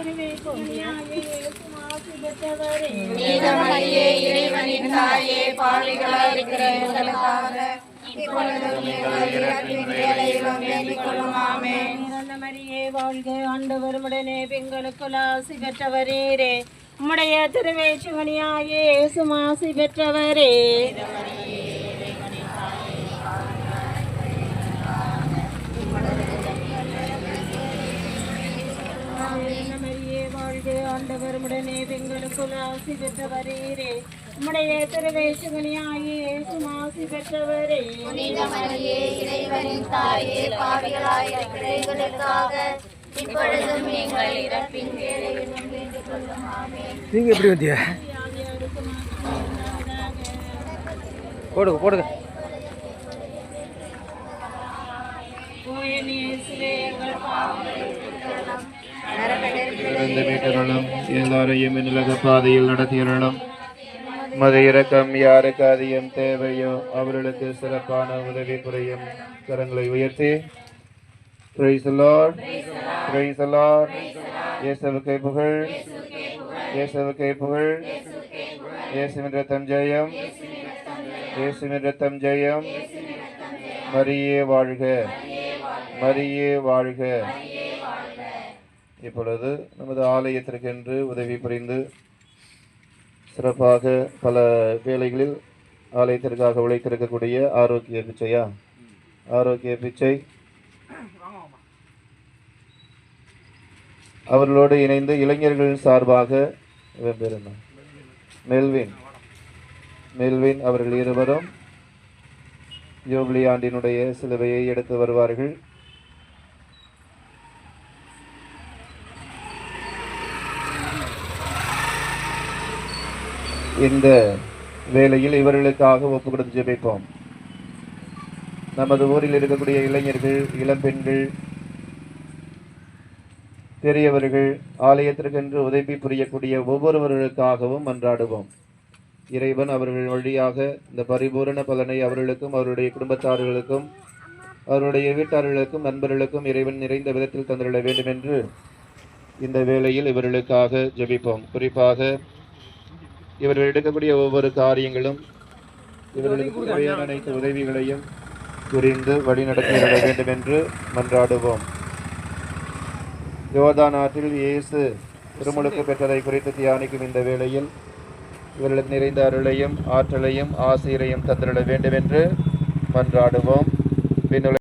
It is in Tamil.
திருவே கொடியாயே சுமாசி பெற்றவரே இறைவனின் தாயே பாவிகளாய் இருக்கிற எங்களுக்காக வாழ்க ஆண்டவர் உடனே பெண்களுக்குள் ஆசி பெற்றவரே உம்முடைய திருவேச்சுவனியாயே சுமாசி பெற்றவரே. வாழ்க. ஆண்டவர் உடனே பெண்களுக்குள் ஆசி பெற்றவரே. உம்முடைய திருவேச்சுவனியாயே சுமாசி பெற்றவரே. நீதமரியே இறைவனின் தாயே பாவிகளாய் இருக்கிற எங்களுக்காக இப்பொழுதும் எங்கள் இறப்பின் வேலையிலும் வேண்டிக் கொள்ளும் ஆமென். நீங்கள் எப்படி வந்தீங்க? போடுங்க போடுங்க. இறந்து மீட்டருளும் எல்லாரையும் இந்நிலக பாதையில் நடத்தியருளும் மத இறக்கம் யாருக்கு அதிகம் தேவையோ அவர்களுக்கு சிறப்பான உதவி புரியும் கரங்களை உயர்த்தி. Praise புகழ். இயேசுவுக்கே புகழ். இயேசுவின் ரத்தம் ஜெயம். இயேசுவின் ரத்தம் ஜெயம். மரியே வாழ்க. மரியே வாழ்க. இப்பொழுது நமது ஆலயத்திற்கென்று உதவி புரிந்து சிறப்பாக பல வேலைகளில் ஆலயத்திற்காக உழைத்திருக்கக்கூடிய ஆரோக்கிய பிச்சையா? ஆரோக்கிய பிச்சை. அவர்களோடு இணைந்து இளைஞர்கள் சார்பாக மெல்வின். மெல்வின் அவர்கள் இருவரும் யோபிலி ஆண்டினுடைய சிலுவையை எடுத்து வருவார்கள். இந்த வேளையில் இவர்களுக்காக ஒப்பு கொடுத்து ஜெபிப்போம். நமது ஊரில் இருக்கக்கூடிய இளைஞர்கள் இளம்பெண்கள் பெரியவர்கள் ஆலயத்திற்கென்று உதவி புரியக்கூடிய ஒவ்வொருவர்களுக்காகவும் மன்றாடுவோம். இறைவன் அவர்கள் வழியாக இந்த பரிபூரண பலனை அவர்களுக்கும் அவருடைய குடும்பத்தார்களுக்கும் அவருடைய வீட்டார்களுக்கும் நண்பர்களுக்கும் இறைவன் நிறைந்த விதத்தில் தந்துள்ள வேண்டும் என்று இந்த வேளையில் இவர்களுக்காக ஜெபிப்போம். குறிப்பாக இவர்கள் எடுக்கக்கூடிய ஒவ்வொரு காரியங்களும் இவர்களுக்கு தேவையான அனைத்து உதவிகளையும் புரிந்து வழிநடத்திட வேண்டும் என்று மன்றாடுவோம். யோதா நாட்டில் இயேசு திருமுழுக்கு பெற்றதை குறித்து தியானிக்கும் இந்த வேளையில் இவர்களுக்கு நிறைந்த அருளையும் ஆற்றலையும் ஆசிரியரையும் தந்திட வேண்டும் என்று மன்றாடுவோம். பின்னுள்ள